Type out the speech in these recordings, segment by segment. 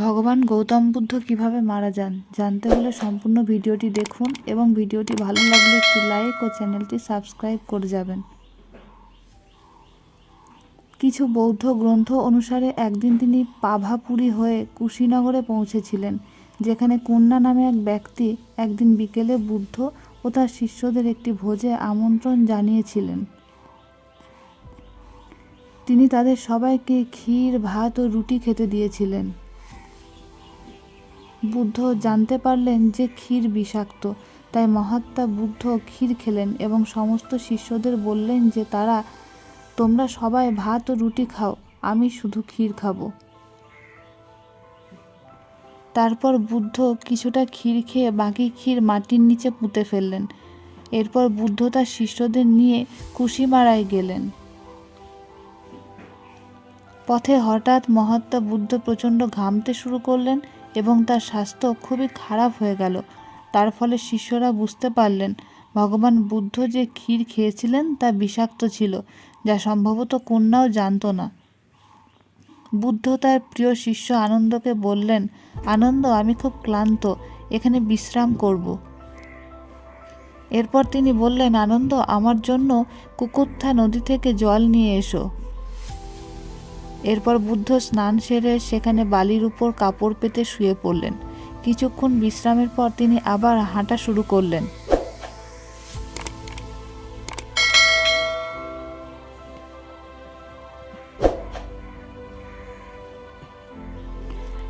ভগবান গৌতম বুদ্ধ কীভাবে মারা যান? জানতে হলে সম্পূর্ণ ভিডিওটি দেখুন এবং ভিডিওটি ভালো লাগলে একটি লাইক ও চ্যানেলটি সাবস্ক্রাইব করে যাবেন। কিছু বৌদ্ধ গ্রন্থ অনুসারে একদিন তিনি পাভাপুরী হয়ে কুশীনগরে পৌঁছেছিলেন, যেখানে কন্যা নামে এক ব্যক্তি একদিন বিকেলে বুদ্ধ ও তার শিষ্যদের একটি ভোজে আমন্ত্রণ জানিয়েছিলেন। তিনি তাদের সবাইকে ক্ষীর, ভাত ও রুটি খেতে দিয়েছিলেন। বুদ্ধ জানতে পারলেন যে ক্ষীর বিষাক্ত। তাই মহাত্মা বুদ্ধ ক্ষীর খেলেন এবং সমস্ত শিষ্যদের বললেন যে তারা, তোমরা সবাই ভাত ও রুটি খাও, আমি শুধু ক্ষীর খাব। তারপর বুদ্ধ কিছুটা ক্ষীর খেয়ে বাকি ক্ষীর মাটির নিচে পুঁতে ফেললেন। এরপর বুদ্ধ তার শিষ্যদের নিয়ে কুশিমারায় গেলেন। পথে হঠাৎ মহাত্মা বুদ্ধ প্রচণ্ড ঘামতে শুরু করলেন এবং তার স্বাস্থ্য খুবই খারাপ হয়ে গেল। তার ফলে শিষ্যরা বুঝতে পারলেন, ভগবান বুদ্ধ যে ক্ষীর খেয়েছিলেন তা বিষাক্ত ছিল, যা সম্ভবত কন্যাও জানতো না। বুদ্ধ তার প্রিয় শিষ্য আনন্দকে বললেন, আনন্দ, আমি খুব ক্লান্ত, এখানে বিশ্রাম করব। এরপর তিনি বললেন, আনন্দ, আমার জন্য কুকুত্থা নদী থেকে জল নিয়ে এসো। এরপর বুদ্ধ স্নান সেরে সেখানে বালির উপর কাপড় পেতে শুয়ে পড়লেন। কিছুক্ষণ বিশ্রামের পর তিনি আবার হাঁটা শুরু করলেন।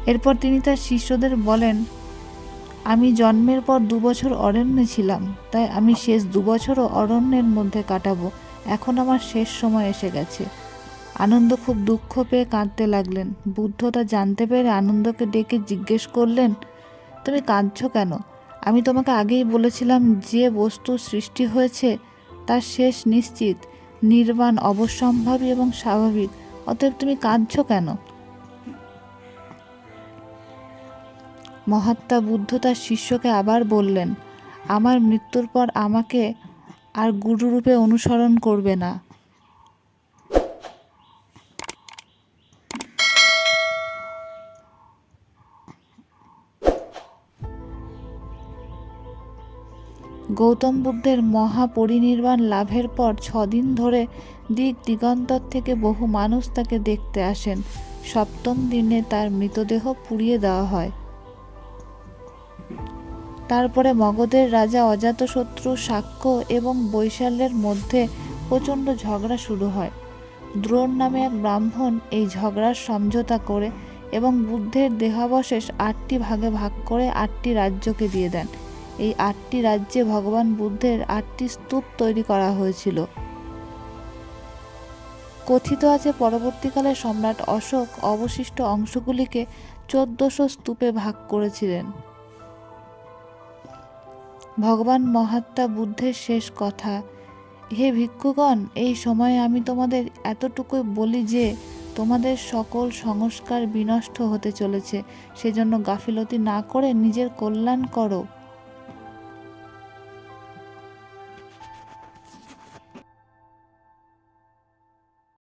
এরপর তিনি তার শিষ্যদের বলেন, আমি জন্মের পর দু বছর অরণ্যে ছিলাম, তাই আমি শেষ দু বছরও অরণ্যের মধ্যে কাটাবো। এখন আমার শেষ সময় এসে গেছে। আনন্দ খুব দুঃখ পেয়ে কাঁদতে লাগলেন। বুদ্ধ তা জানতে পেরে আনন্দকে ডেকে জিজ্ঞেস করলেন, তুমি কাঁদছো কেন? আমি তোমাকে আগেই বলেছিলাম যে বস্তু সৃষ্টি হয়েছে তার শেষ নিশ্চিত, নির্বাণ অবশ্যম্ভাবী এবং স্বাভাবিক। অতএব তুমি কাঁদছো কেন? মহাত্মা বুদ্ধ তার শিষ্যকে আবার বললেন, আমার মৃত্যুর পর আমাকে আর গুরুরূপে অনুসরণ করবে না। গৌতম বুদ্ধের মহাপরিনির্বাণ লাভের পর ছদিন ধরে দিক দিগন্তর থেকে বহু মানুষ তাকে দেখতে আসেন। সপ্তম দিনে তার মৃতদেহ পুড়িয়ে দেওয়া হয়। তারপরে মগধের রাজা অজাতশত্রু সাক্ষ্য এবং বৈশাল্যের মধ্যে প্রচণ্ড ঝগড়া শুরু হয়। দ্রোণ নামে এক ব্রাহ্মণ এই ঝগড়ার সমঝোতা করে এবং বুদ্ধের দেহাবশেষ আটটি ভাগে ভাগ করে আটটি রাজ্যকে দিয়ে দেন। এই আটটি রাজ্যে ভগবান বুদ্ধের আটটি স্তূপ তৈরি করা হয়েছিল। কথিত আছে পরবর্তীকালে সম্রাট অশোক অবশিষ্ট অংশগুলিকে চোদ্দশো স্তূপে ভাগ করেছিলেন। ভগবান মহাত্মা বুদ্ধের শেষ কথা, হে ভিক্ষুগণ, এই সময়ে আমি তোমাদের এতটুকুই বলি যে, তোমাদের সকল সংস্কার বিনষ্ট হতে চলেছে, সেজন্য গাফিলতি না করে নিজের কল্যাণ করো।